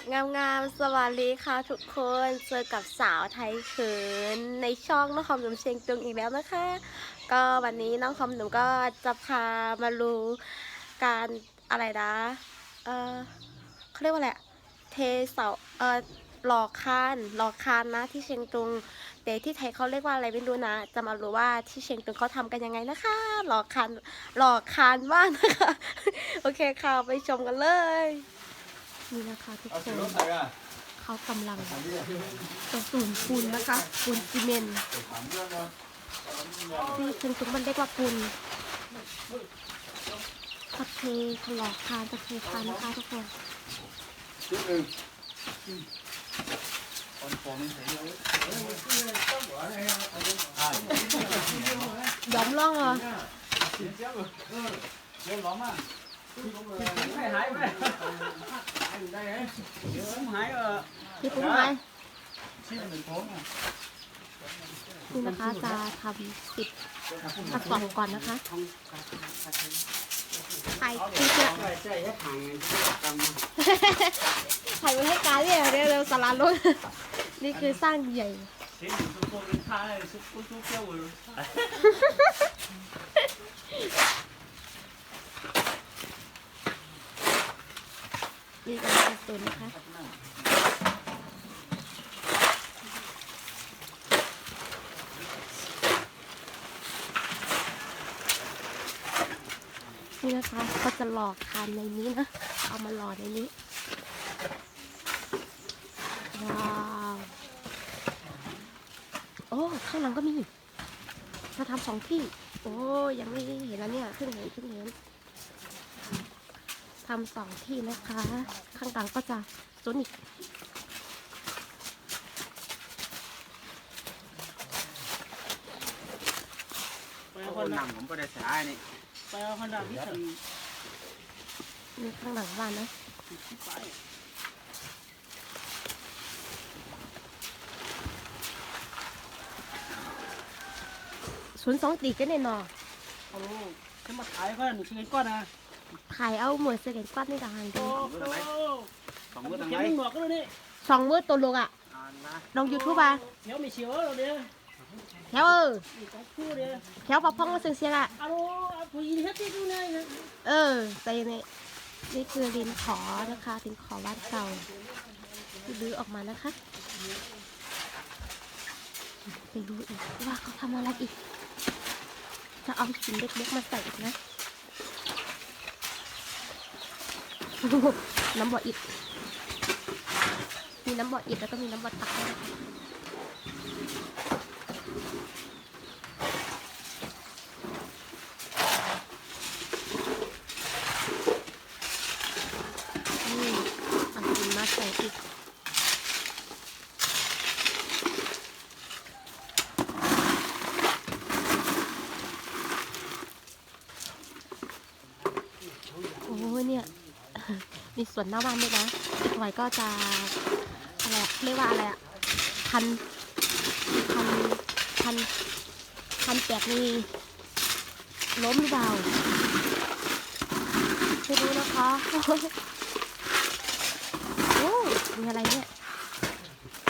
บงามๆ สวัสดีค่ะทุกคน เจอกับสาวไทยเขินในช่องน้องคอมหนุ่มเชียงตุงอีกแล้วนะคะ ก็วันนี้น้องคอมหนุ่มก็จะพามาดูการอะไรนะ เออเขาเรียกว่าอะไรเทเสาเออหลอกคานหลอกคานนะที่เชียงตุง แต่ที่ไทยเขาเรียกว่าอะไรไม่รู้นะ จะมารู้ว่าที่เชียงตุงเขาทำกันยังไงนะคะหลอกคานหลอกคานบ้านนะคะ โอเคค่ะไปชมกันเลย นี่นะคะทุกคนเขากำลังถามดิผสมปูนนะคะปูนซีเมนต์ถามเรื่งที่ถึงตุงมันเรียกว่าปูนตะเทถลอกคานตะเทคานนะคะทุกคนชุดหนึ่องนี่ใส่เลยอ่าย้อมร่องเหรอ เสียเสียเลยเออเดี๋ยวร้องมาไม่หายไปได้ไงเดี๋ยวหายเออพี่ปุ้งไหมชิ้นหนึ่งของอะนี่นะคะจะทำสิบกระสอบก่อนนะคะไข่ที่จะไข่ไว้ให้การเนี่ยเดี๋ยวเร็วสลัดรถนี่คือสร้างใหญ่ ซื้อกันสดๆนะคะนี่นะคะก็จะหลอกทานในนี้นะ เอามาหลอในนี้ ว้าว โอ้ข้างหลังก็มีเราทำสองที่ โอ้ยังไม่เห็นแล้วเนี่ยขึ้นเห็นขึ้นเห็น ทำสองที่นะคะ ข้างหลังก็จะโซนิกไปเอาคคนนละนำผมก็ได้สายนี่ไปเอาคนละที่ทนี่ข้างหลังบ้านนะำไปศูนย์สองตีกันแน่นอนโอ้ขึ้นมาขายก็หนึ่งชิ้นก้อนนะ ถ่ายเอาหมวดเสกนก้อนนี่ดังโอ้ดีโหสองมือทางเขีไหยนนหมวกก็เลยนี่สองมือตัวลงอะอะลงยูทูบอะเขียวม่เฉียวเราเดียวแถวเออนี่ต้องคู่เดียวแถวปะพองมาเสียงเสียงอะเออไปนี่นี่คือดินขอนะคะดินขอบ้านเก่าที่รื้อออกมานะคะไปดูอีกว่าเขาทำอะไรอีก จะเอาหินเล็กๆมาใส่อีกนะ น้ำบ่ออิด มีน้ำบ่ออิดแล้วก็มีน้ำบ่อตักด้วยนะคะนี่เอาหินมาใส่อีก โอ้ยเนี่ย มีสวนหน้าบ้านด้วยนะอีกหน่อยก็จะอะไรเรียกว่าอะไรอะพันพันพันพันแปดมีล้มหรือเปล่าไม่รู้นะคะโอ้มีอะไรเนี่ย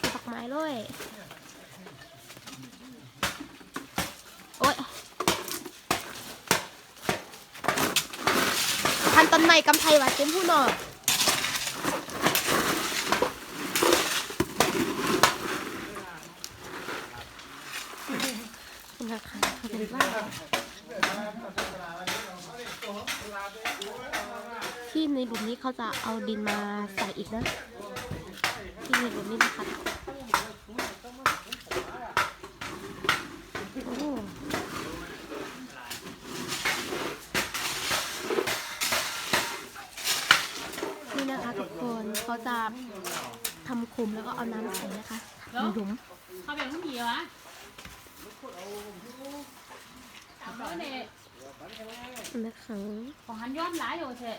มีดอกไม้ด้วยโอ้ยพันต้นไม้กำไพวัดเต็มผู้นอนะคะเขาเป็นว่าที่ในหลุมนี้เขาจะเอาดินมาใส่อีกนะที่ในหลุมนี้นะคะโอ้นี่นะคะทุกคนเขาจะทำคุมแล้วก็เอาน้ำใส่นะคะทำหลุมเขาเป็นผู้หญิงเหรอถามว่าเนี่ยนะคะของหันย้อนหลายอยู่เถอะ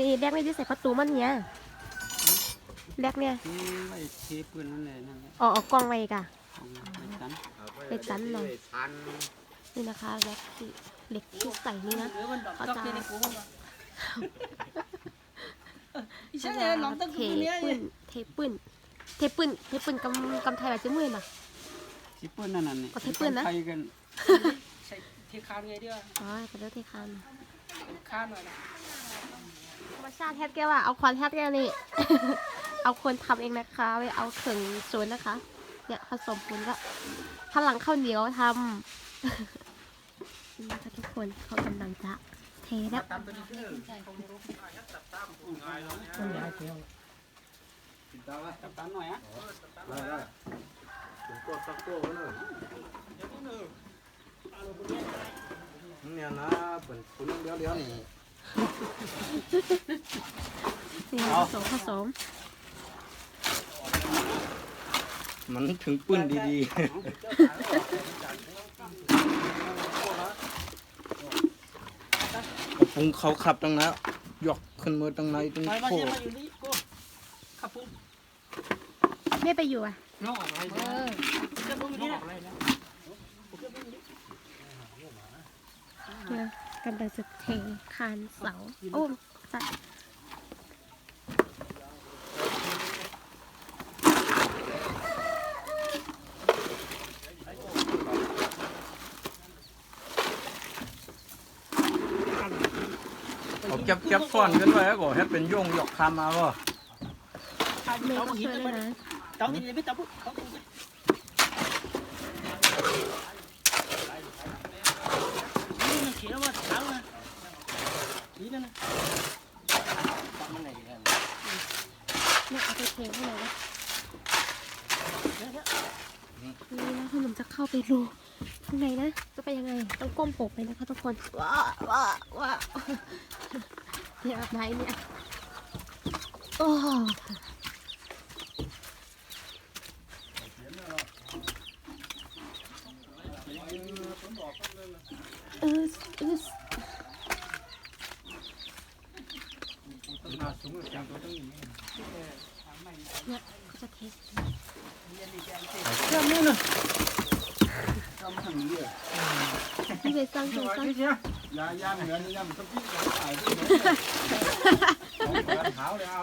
นี่แรกไม่ได้ใส่ประตูมันเนี่ยแรกเนี่ยนี่ไว้เทปืนนั่นแหละนั่นแหละอ๋อเอากล้องไว้กะเอาไปกันไปจันหน่อยนี่นะคะแรกที่เหล็กที่ใส่นี่นะเขาจะเจนี่กูมันอีใช่เลยน้องตั้งเทกูเนี้ยปืนเทปืนเทปืนเทปืนกำกำไทยแบบจะมือน่ะสิปืนนั่นน่ะนี่เอาเทปืนนะใครกันใช่เทคานไงเดียวอ๋อเป็นเรื่องเทคันคานหน่อยนะ รรมชาติแท้แกว่าเอาควันแท้แกนี่ เอาคนทำเองนะคะไปเอาเข่งศูนย์นะคะ เนี่ยผสมปูนก็พลังข้าวเหนียวทำนี่นะคะทุกคนเขากำลังจะเทแล้วกับตันหน่อยอะได้ได้ผมกดสักโก้ไว้เลยเนี่ยนะเป็นคุณเดียวเดียวนี่ นี่ผสมผสมมันถึงปืนดีๆกระปุงเขาขับตั้งแล้วยกขึ้นมือตั้งในตั้งไปมาโคเชียมาอยู่นี่กูขับปุ๊บไม่ไปอยู่อะน้องอะไรเออขับปุ๊บอยู่นี่นะเนี่ย กำลังจะเทคานเสา โอ้สัตว์เอาเก็บเก็บฟ้อนกันไว้ก็เฮ็ดเป็นโยงหยอกคำมาบ่เมย์เอาก็มาหินช่วยไปด้วยนะต้องกินไม่ต้องปุ๊บต้องกินนี่มันเขียนว่าเท้านะ นี่นั่นนะมันไหนกันเนี่ยเอาไปเทให้หน่อยนะนี่นะคุณหนุ่มจะเข้าไปดูข้างในนะจะไปยังไงต้องก้มโผไปนะคะทุกคนว้าว้าว้าเนี่ยแบบไหนเนี่ยโอ้เออเออ เนี่ยเขาจะเทสเชื่อมือหนึ่งที่ไปสร้างตัวสร้างยาย่าเหมือนย่ามันต้องพี่ขายด้วยเท้าเลย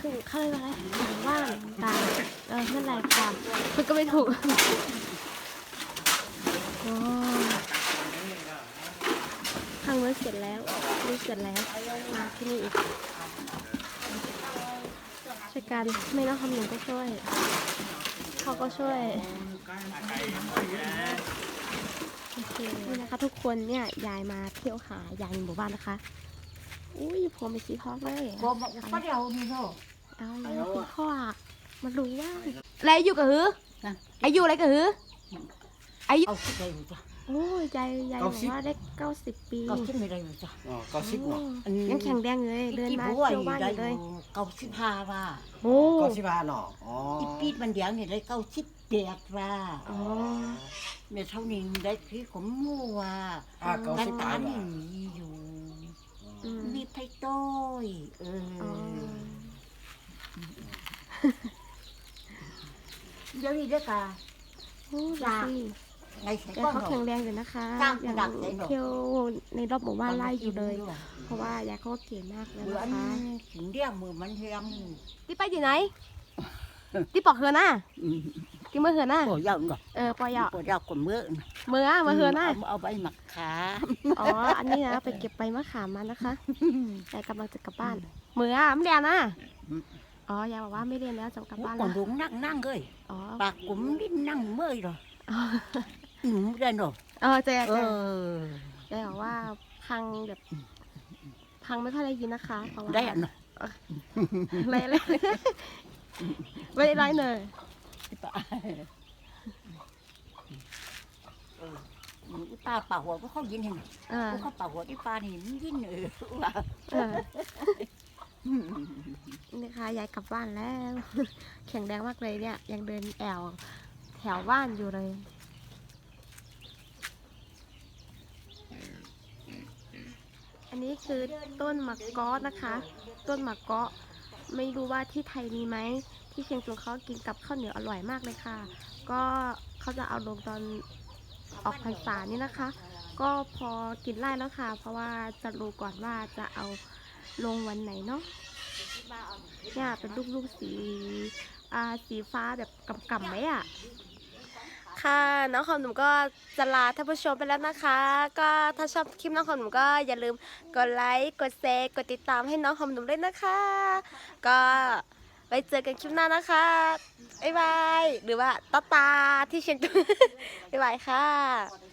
ครึ่งเขาเรียกว่าอะไรว่างกลาเออนั่นแหละค่ะมันก็ไม่ถูกโอ้ข้างนู้นเสร็จแล้วนี่เสร็จแล้วมาที่นี่อีกช่วยกันไม่ต้องทำหนึ่งก็ช่วยเขาก็ช่วยโอเคนี่นะคะ ทุกคนเนี่ยยายมาเที่ยวหายายในหมู่บ้านนะคะ อุ้ยผมไปสีทองเลย Cô mà có điều gì đâu เอายายมากินข้าวอะมาลุยย่างอะไรอยู่กับหืออายุอะไรกับหืออายุ Câu xích đây rồi cha โอ้ยยายยายบอกว่าได้เก้าสิบปี Câu xích đây rồi cha อ๋อก็ซิกโอ้เนาะยังแข็งแรงอยู่เลยเดิน Cái มา bố เที่ยว ấy บ้านอยู่ đây เลย Câu xích hà ra โอ้ก็สิบห้าเนาะอ๋อ Cái pít mình đéo này đấy câu xích đẹp ra อ๋อ Mẹ sau này đấy cái cũng mua อ่าเก้า Cái สิบห้า tán เนาะ thì dù อืม Đi thay tôi Ừ อ๋อ Giờ đi đấy cả โอ้ยจ้ะสิ Ngày sẽ แต่ có เขาแข็ง rồi แรงอยู่นะคะจ้างยังดักได้หรอเที่ยวในรอบหมู่บ้านไล่อยู่เลย Bữa เพราะว่ายายเขาก็เก่งมากแล้วนะคะ ăn Chính đeo mưa mình thêm พี่ไปอยู่ไหน ที่ปอกเฮือน่ะอืมที่เมื่อเฮือน่ะปวดยาวก่อนเออปอยอปวดยาวกว่าเมื่อเมื่อเมื่อเฮือน่ะเอาไปหมักขาอ๋ออันนี้นะไปเก็บใบมะขามมานะคะยายกำลังจะกลับบ้านเมื่อไม่เรียนนะ อ๋อยายบอกว่าไม่เรียนแล้วจะกลับบ้านก่แล้อนวลุงนั่งนั่งเลยอ๋อปากผมดิ้นนั่งเมื่อยหรออ๋อหนูได้หรอเออเจ๊เอเจ๊อ ยายบอกว่าพังแบบ พังไม่ค่อยได้ยินนะคะเพราะว่าได้อะเนาะไรเลยไม่ได้ไรเลยตาป่าหัวก็เขายินเห็นเออเขาป่าหัวที่ปลานี่มันยินเออว่า เออ นี่ค่ะยายกลับบ้านแล้ว แข็งแรงมากเลยเนี่ย ยังเดินแอวแถวบ้านอยู่เลย อันนี้คือต้นมะกอนะคะ ต้นมะกอไม่รู้ว่าที่ไทยมีไหม ที่เชียงตุงเขากินกับข้าวเหนียวอร่อยมากเลยค่ะ ก็เขาจะเอาลงตอนออกพรรษานี่นะคะ ก็พอกินไล่แล้วค่ะ เพราะว่าจะรู้ก่อนว่าจะเอา ลงวันไหนเนาะเนี่ยเป็นลูกๆสีอ่าสีฟ้าแบบกำๆไหมอะค่ะน้องของหนุ่มก็จะลาท่านผู้ชมไปแล้วนะคะ ก็ถ้าชอบคลิปน้องของหนุ่มก็อย่าลืมกดไลค์กดแชร์กดติดตามให้น้องของหนุ่มด้วยนะคะ ก็ไว้เจอกันคลิปหน้านะคะบ๊ายบายหรือว่าตาตาที่เชียงตุงบ๊ายบายค่ะ